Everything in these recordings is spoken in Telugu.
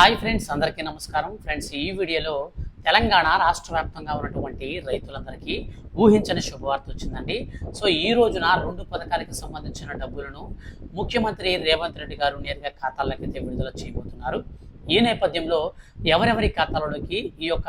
హాయ్ ఫ్రెండ్స్ అందరికీ నమస్కారం. ఫ్రెండ్స్ ఈ వీడియోలో తెలంగాణ రాష్ట్ర వ్యాప్తంగా ఉన్నటువంటి రైతులందరికీ ఊహించని శుభవార్త వచ్చిందండి. సో ఈ రోజున రెండు పథకాలకు సంబంధించిన డబ్బులను ముఖ్యమంత్రి రేవంత్ రెడ్డి గారు నేరుగా ఖాతాల్లోకి అయితే విడుదల చేయబోతున్నారు. ఈ నేపథ్యంలో ఎవరెవరి ఖాతాలలోకి ఈ యొక్క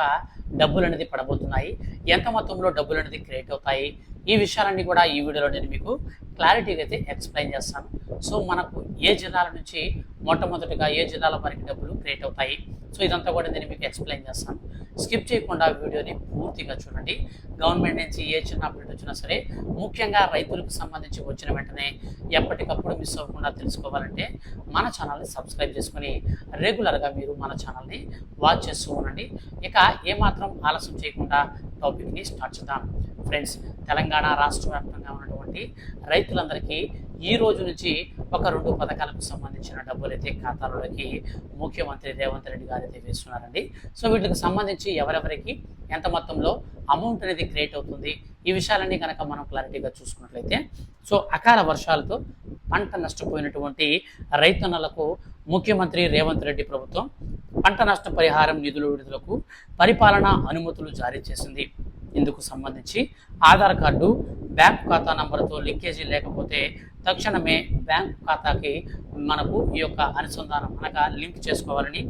డబ్బులు అనేది పడబోతున్నాయి? ఎంత మొత్తంలో డబ్బులు అనేది క్రియేట్ అవుతాయి? ఈ విషయాలన్నీ కూడా ఈ వీడియోలో నేను మీకు క్లారిటీగా అయితే ఎక్స్ప్లెయిన్ చేస్తాను. సో మనకు ఏ జిల్లాల నుంచి మొట్టమొదటిగా ఏ జిల్లాల వరకు డబ్బులు క్రియేట్ అవుతాయి? సో ఇదంతా కూడా నేను మీకు ఎక్స్ప్లెయిన్ చేస్తాను. స్కిప్ చేయకుండా వీడియోని పూర్తిగా చూడండి. గవర్నమెంట్ నుంచి ఏ చిన్న అప్డేట్ వచ్చినా సరే ముఖ్యంగా రైతులకు సంబంధించి వచ్చిన వెంటనే ఎప్పటికప్పుడు మిస్ అవ్వకుండా తెలుసుకోవాలంటే మన ఛానల్ని సబ్స్క్రైబ్ చేసుకొని రెగ్యులర్గా మీరు మన ఛానల్ని వాచ్ చేస్తూ ఉండండి. ఇక ఏమాత్రం ఆలస్యం చేయకుండా టాపిక్ని స్టార్ట్ చేద్దాం. ఫ్రెండ్స్ తెలంగాణ రాష్ట్ర వ్యాప్తంగా ఉన్నటువంటి రైతులందరికీ ఈ రోజు నుంచి ఒక రెండు పథకాలకు సంబంధించిన డబ్బులు అయితే ఖాతాలలోకి ముఖ్యమంత్రి రేవంత్ రెడ్డి గారు అయితే వేస్తున్నారండి. సో వీటికి సంబంధించి ఎవరెవరికి ఎంత మొత్తంలో అమౌంట్ అనేది క్రియేట్ అవుతుంది ఈ విషయాలన్నీ కనుక మనం క్లారిటీగా చూసుకున్నట్లయితే సో అకాల వర్షాలతో పంట నష్టపోయినటువంటి రైతన్నలకు ముఖ్యమంత్రి రేవంత్ రెడ్డి ప్రభుత్వం పంట నష్ట పరిహారం నిధుల విడుదలకు పరిపాలనా అనుమతులు జారీ చేసింది. ఇందుకు సంబంధించి ఆధార్ కార్డు బ్యాంక్ ఖాతా నంబర్తో లింకేజీ లేకపోతే తక్షణమే బ్యాంక్ ఖాతాకి మనకు ఈ యొక్క అనుసంధానం అనగా లింక్ చేసుకోవాలని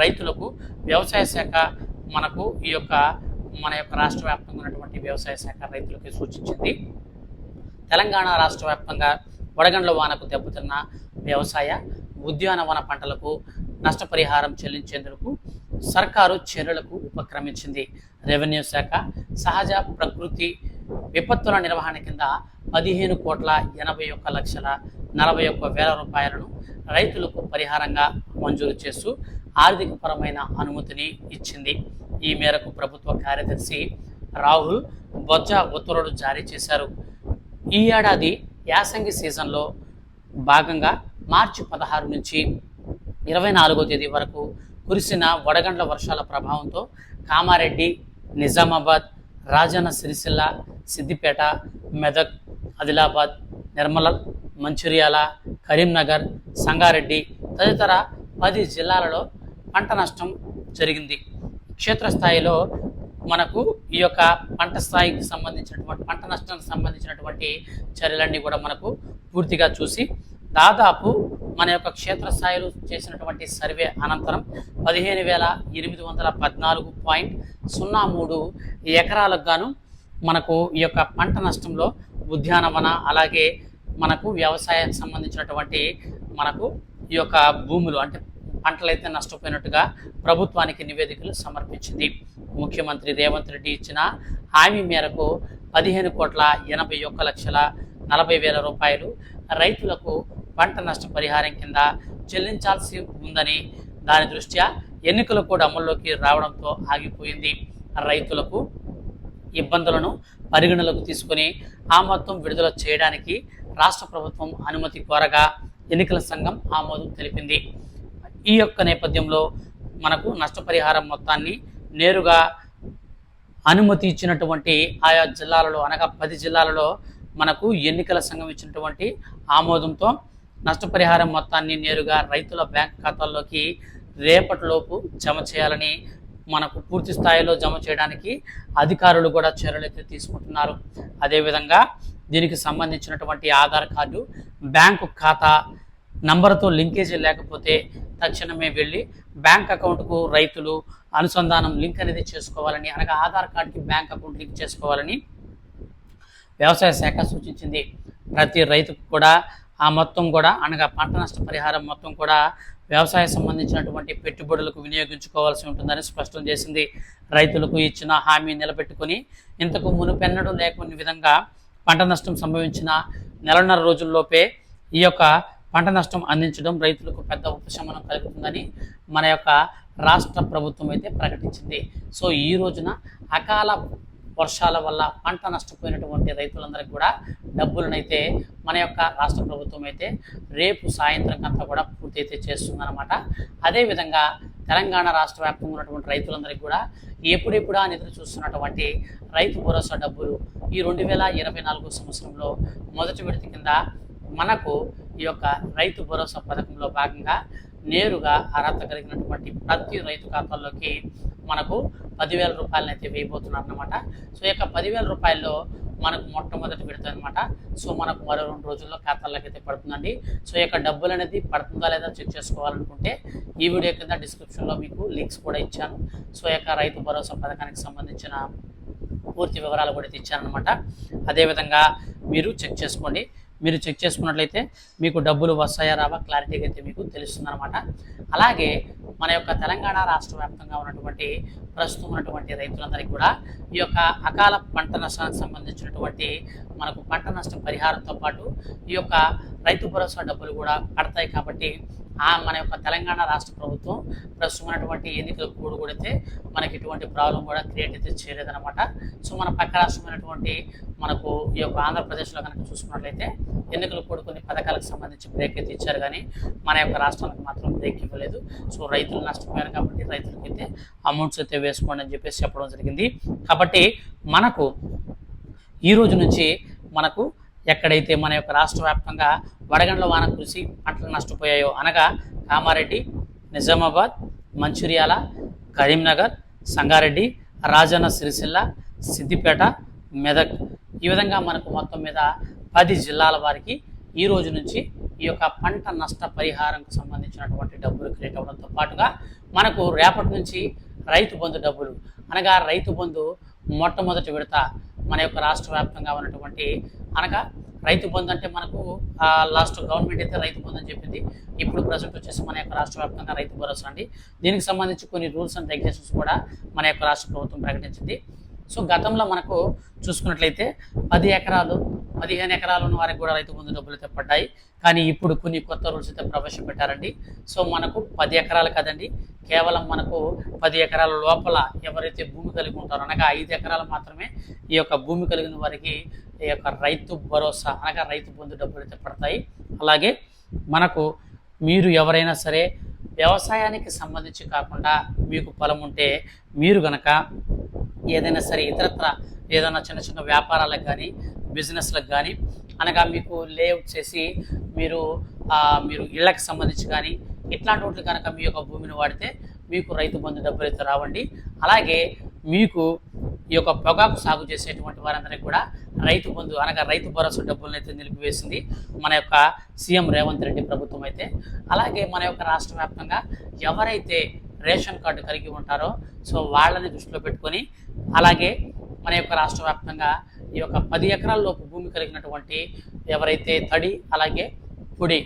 రైతులకు వ్యవసాయ శాఖ మనకు ఈ యొక్క మన యొక్క రాష్ట్ర వ్యాప్తంగా ఉన్నటువంటి వ్యవసాయ శాఖ రైతులకి సూచించింది. తెలంగాణ రాష్ట్ర వ్యాప్తంగా వడగండ్ల వానకు దెబ్బతిన్న వ్యవసాయ ఉద్యానవన పంటలకు నష్టపరిహారం చెల్లించేందుకు సర్కారు చర్యలకు ఉపక్రమించింది. రెవెన్యూ శాఖ సహజ ప్రకృతి విపత్తుల నిర్వహణ కింద పదిహేను కోట్ల ఎనభై ఒక్క లక్షల నలభై ఒక్క వేల రూపాయలను రైతులకు పరిహారంగా మంజూరు చేస్తూ ఆర్థికపరమైన అనుమతిని ఇచ్చింది. ఈ మేరకు ప్రభుత్వ కార్యదర్శి రాహుల్ బొజ్జ ఉత్తర్వులు జారీ చేశారు. ఈ ఏడాది యాసంగి సీజన్లో భాగంగా మార్చి పదహారు నుంచి ఇరవై నాలుగో తేదీ వరకు కురిసిన వడగండ్ల వర్షాల ప్రభావంతో కామారెడ్డి నిజామాబాద్ రాజన్న సిరిసిల్ల సిద్దిపేట మెదక్ ఆదిలాబాద్ నిర్మల మంచిర్యాల కరీంనగర్ సంగారెడ్డి తదితర పది జిల్లాలలో పంట నష్టం జరిగింది. క్షేత్రస్థాయిలో మనకు ఈ యొక్క పంట స్థాయికి సంబంధించినటువంటి పంట నష్టానికి సంబంధించినటువంటి చర్యలన్నీ కూడా మనకు పూర్తిగా చూసి దాదాపు మన యొక్క క్షేత్రస్థాయిలో చేసినటువంటి సర్వే అనంతరం పదిహేను వేల ఎనిమిది వందల పద్నాలుగు పాయింట్ సున్నా మూడు ఎకరాలకు గాను మనకు ఈ యొక్క పంట నష్టంలో ఉద్యానవన అలాగే మనకు వ్యవసాయానికి సంబంధించినటువంటి మనకు ఈ యొక్క భూములు అంటే పంటలైతే నష్టపోయినట్టుగా ప్రభుత్వానికి నివేదికలు సమర్పించింది. ముఖ్యమంత్రి రేవంత్ రెడ్డి ఇచ్చిన హామీ మేరకు పదిహేను కోట్ల ఎనభై ఒక్క లక్షల నలభై వేల రూపాయలు రైతులకు పంట నష్ట పరిహారం కింద చెల్లించాల్సి ఉందని దాని దృష్ట్యా ఎన్నికలు కూడా అమల్లోకి రావడంతో ఆగిపోయింది. రైతులకు ఇబ్బందులను పరిగణలోకి తీసుకుని ఆ మొత్తం విడుదల చేయడానికి రాష్ట్ర ప్రభుత్వం అనుమతి కోరగా ఎన్నికల సంఘం ఆమోదం తెలిపింది. ఈ యొక్క నేపథ్యంలో మనకు నష్టపరిహారం మొత్తాన్ని నేరుగా అనుమతి ఇచ్చినటువంటి ఆయా జిల్లాలలో అనగా పది జిల్లాలలో మనకు ఎన్నికల సంఘం ఇచ్చినటువంటి ఆమోదంతో నష్టపరిహారం మొత్తాన్ని నేరుగా రైతుల బ్యాంక్ ఖాతాల్లోకి రేపటిలోపు జమ చేయాలని మనకు పూర్తి స్థాయిలో జమ చేయడానికి అధికారులు కూడా చర్యలు అయితే తీసుకుంటున్నారు. అదేవిధంగా దీనికి సంబంధించినటువంటి ఆధార్ కార్డు బ్యాంకు ఖాతా నంబర్తో లింకేజీ లేకపోతే తక్షణమే వెళ్ళి బ్యాంక్ అకౌంట్కు రైతులు అనుసంధానం లింక్ అనేది చేసుకోవాలని అనగా ఆధార్ కార్డుకి బ్యాంక్ అకౌంట్ లింక్ చేసుకోవాలని వ్యవసాయ శాఖ సూచించింది. ప్రతి రైతుకు కూడా ఆ మొత్తం కూడా అనగా పంట నష్ట పరిహారం మొత్తం కూడా వ్యవసాయ సంబంధించినటువంటి పెట్టుబడులకు వినియోగించుకోవాల్సి ఉంటుందని స్పష్టం చేసింది. రైతులకు ఇచ్చిన హామీ నిలబెట్టుకొని ఇంతకు మునుపెన్నడూ లేకుని విధంగా పంట నష్టం సంభవించిన నెలన్నర రోజుల్లోపే ఈ యొక్క పంట నష్టం అందించడం రైతులకు పెద్ద ఉపశమనం కలుగుతుందని మన యొక్క రాష్ట్ర ప్రభుత్వం అయితే ప్రకటించింది. సో ఈ రోజున అకాల వర్షాల వల్ల పంట నష్టపోయినటువంటి రైతులందరికీ కూడా డబ్బులనైతే మన యొక్క రాష్ట్ర ప్రభుత్వం అయితే రేపు సాయంత్రం అంతా కూడా పూర్తి అయితే చేస్తుందన్నమాట అదేవిధంగా తెలంగాణ రాష్ట్ర వ్యాప్తంగా ఉన్నటువంటి రైతులందరికీ కూడా ఎప్పుడెప్పుడా నిద్ర చూస్తున్నటువంటి రైతు భరోసా డబ్బులు ఈ రెండు వేల ఇరవై నాలుగో సంవత్సరంలో మొదటి విడత కింద మనకు ఈ యొక్క రైతు భరోసా పథకంలో భాగంగా నేరుగా అర్హత కలిగినటువంటి ప్రతి రైతు ఖాతాల్లోకి మనకు పదివేల రూపాయలను అయితే వేయబోతున్నారు అనమాట సో ఈ యొక్క పదివేల రూపాయల్లో మనకు మొట్టమొదటి విడత అనమాట సో మనకు మరో రెండు రోజుల్లో ఖాతాల్లోకి అయితే పడుతుందండి. సో ఈ యొక్క డబ్బులు అనేది పడుతుందా లేదా చెక్ చేసుకోవాలనుకుంటే ఈ వీడియో కింద డిస్క్రిప్షన్లో మీకు లింక్స్ కూడా ఇచ్చాను. సో ఈ యొక్క రైతు భరోసా పథకానికి సంబంధించిన పూర్తి వివరాలు కూడా అయితే ఇచ్చానమాట అదేవిధంగా మీరు చెక్ చేసుకోండి. మీరు చెక్ చేసుకున్నట్లయితే మీకు డబ్బులు వస్తాయా రావా క్లారిటీగా అయితే మీకు తెలుస్తుందన్నమాట. అలాగే మన యొక్క తెలంగాణ రాష్ట్ర వ్యాప్తంగా ఉన్నటువంటి ప్రస్తుతం ఉన్నటువంటి రైతులందరికీ కూడా ఈ యొక్క అకాల పంట నష్టానికి సంబంధించినటువంటి మనకు పంట నష్టం పరిహారంతో పాటు ఈ యొక్క రైతు భరోసా డబ్బులు కూడా పడతాయి కాబట్టి మన యొక్క తెలంగాణ రాష్ట్ర ప్రభుత్వం ప్రస్తుతం ఉన్నటువంటి కూడుకొడితే కోడ్ మనకి ఎటువంటి ప్రాబ్లం కూడా క్రియేట్ అయితే చేయలేదన్నమాట. సో మన పక్క రాష్ట్రమైనటువంటి మనకు ఈ యొక్క ఆంధ్రప్రదేశ్లో కనుక చూసుకున్నట్లయితే ఎన్నికలు కూడుకొని పథకాలకు సంబంధించి బ్రేక్ అయితే ఇచ్చారు కానీ మన యొక్క రాష్ట్రానికి మాత్రం బ్రేక్ ఇవ్వలేదు. సో రైతులు నష్టపోయారు కాబట్టి రైతులకి అయితే అమౌంట్స్ అయితే వేసుకోండి అని చెప్పేసి చెప్పడం జరిగింది. కాబట్టి మనకు ఈ రోజు నుంచి మనకు ఎక్కడైతే మన యొక్క రాష్ట్ర వ్యాప్తంగా వడగండ్ల వాన కురిసి పంటలు నష్టపోయాయో అనగా కామారెడ్డి నిజామాబాద్ మంచిర్యాల కరీంనగర్ సంగారెడ్డి రాజన్న సిరిసిల్ల సిద్దిపేట మెదక్. ఈ విధంగా మనకు మొత్తం మీద పది జిల్లాల వారికి ఈ రోజు నుంచి ఈ యొక్క పంట నష్ట పరిహారంకు సంబంధించినటువంటి డబ్బులు క్రియేట్ అవ్వడంతో పాటుగా మనకు రేపటి నుంచి రైతు బంధు డబ్బులు అనగా రైతు బంధు మొట్టమొదటి విడత మన యొక్క రాష్ట్ర వ్యాప్తంగా ఉన్నటువంటి అనగా రైతు బంధు అంటే మనకు లాస్ట్ గవర్నమెంట్ అయితే రైతు బంధు అని చెప్పింది. ఇప్పుడు ప్రజెంట్ వచ్చేసి మన యొక్క రాష్ట్ర వ్యాప్తంగా రైతు భరోసా అండి. దీనికి సంబంధించి కొన్ని రూల్స్ అండ్ రెగ్యులేషన్స్ కూడా మన యొక్క రాష్ట్ర ప్రభుత్వం ప్రకటించింది. సో గతంలో మనకు చూసుకున్నట్లయితే పది ఎకరాలు పదిహేను ఎకరాలు ఉన్న వారికి కూడా రైతు బంధు డబ్బులు అయితే పడ్డాయి. కానీ ఇప్పుడు కొన్ని కొత్త రూల్స్ అయితే ప్రవేశపెట్టారండి. సో మనకు పది ఎకరాలు కదండి. కేవలం మనకు పది ఎకరాల లోపల ఎవరైతే భూమి కలిగి ఉంటారో అనగా ఐదు ఎకరాలు మాత్రమే ఈ యొక్క భూమి కలిగిన వారికి ఈ యొక్క రైతు భరోసా అనగా రైతు బంధు డబ్బులు అయితే పడతాయి. అలాగే మనకు మీరు ఎవరైనా సరే వ్యవసాయానికి సంబంధించి కాకుండా మీకు పొలం ఉంటే మీరు గనక ఏదైనా సరే ఇతరత్ర ఏదైనా చిన్న చిన్న వ్యాపారాలకు కానీ బిజినెస్లకు కానీ అనగా మీకు లేఅవుట్ చేసి మీరు మీరు ఇళ్ళకి సంబంధించి కానీ ఇట్లాంటి వాటి కనుక మీ యొక్క భూమిని వాడితే మీకు రైతు బంధు డబ్బులు అయితే రావండి. అలాగే మీకు ఈ యొక్క పొగాకు సాగు చేసేటువంటి వారందరికీ కూడా రైతు బంధు అనగా రైతు భరోసా డబ్బులను అయితే నిలిపివేసింది. మన యొక్క సీఎం రేవంత్ రెడ్డి ప్రభుత్వం అయితే. అలాగే మన యొక్క రాష్ట్ర వ్యాప్తంగా ఎవరైతే రేషన్ కార్డు కలిగి ఉంటారో సో వాళ్ళని దృష్టిలో పెట్టుకొని అలాగే మన యొక్క రాష్ట్ర వ్యాప్తంగా ఈ యొక్క పది ఎకరాల లోపు భూమి కలిగినటువంటి ఎవరైతే తడి అలాగే పొడి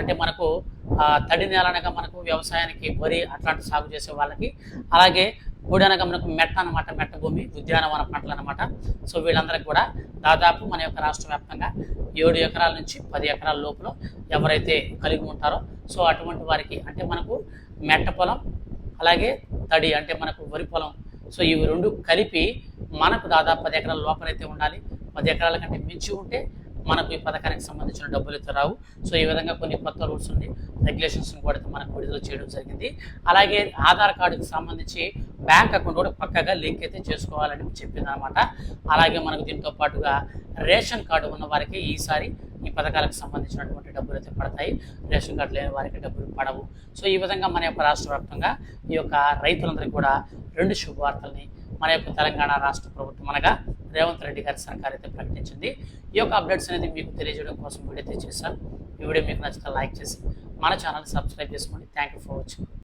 అంటే మనకు తడి నేల అనగా మనకు వ్యవసాయానికి వరి అట్లాంటి సాగు చేసే వాళ్ళకి అలాగే పొడి అనగా మనకు మెట్ట అనమాట మెట్ట భూమి ఉద్యానవన పంటలు అనమాట సో వీళ్ళందరికీ కూడా దాదాపు మన యొక్క రాష్ట్ర వ్యాప్తంగా ఏడు ఎకరాల నుంచి పది ఎకరాల లోపల ఎవరైతే కలిగి ఉంటారో సో అటువంటి వారికి అంటే మనకు మెట్ట పొలం అలాగే తడి అంటే మనకు వరి పొలం. సో ఇవి రెండు కలిపి మనకు దాదాపు పది ఎకరాల లోపలైతే ఉండాలి. పది ఎకరాల కంటే మించి ఉంటే మనకు ఈ పథకానికి సంబంధించిన డబ్బులు అయితే రావు. సో ఈ విధంగా కొన్ని కొత్త రూల్స్ ఉంది రెగ్యులేషన్స్ కూడా మనకు విడుదల చేయడం జరిగింది. అలాగే ఆధార్ కార్డుకి సంబంధించి బ్యాంక్ అకౌంట్ కూడా పక్కగా లింక్ అయితే చేసుకోవాలని చెప్పింది అనమాట అలాగే మనకు దీంతో పాటుగా రేషన్ కార్డు ఉన్న వారికి ఈసారి ఈ పథకాలకు సంబంధించినటువంటి డబ్బులు అయితే పడతాయి. రేషన్ కార్డు లేని వారికి డబ్బులు పడవు. సో ఈ విధంగా మన యొక్క రాష్ట్ర వ్యాప్తంగా ఈ యొక్క రైతులందరికీ కూడా రెండు శుభవార్తల్ని మన యొక్క తెలంగాణ రాష్ట్ర ప్రభుత్వం అనగా రేవంత్ రెడ్డి గారి సర్కార్ అయితే ప్రకటించింది. ఈ యొక్క అప్డేట్స్ అనేది మీకు తెలియజేయడం కోసం వీడియో అయితే చేశాను. ఈ వీడియో మీకు నచ్చితే లైక్ చేసి మన ఛానల్ సబ్స్క్రైబ్ చేసుకోండి. Thank you for watching.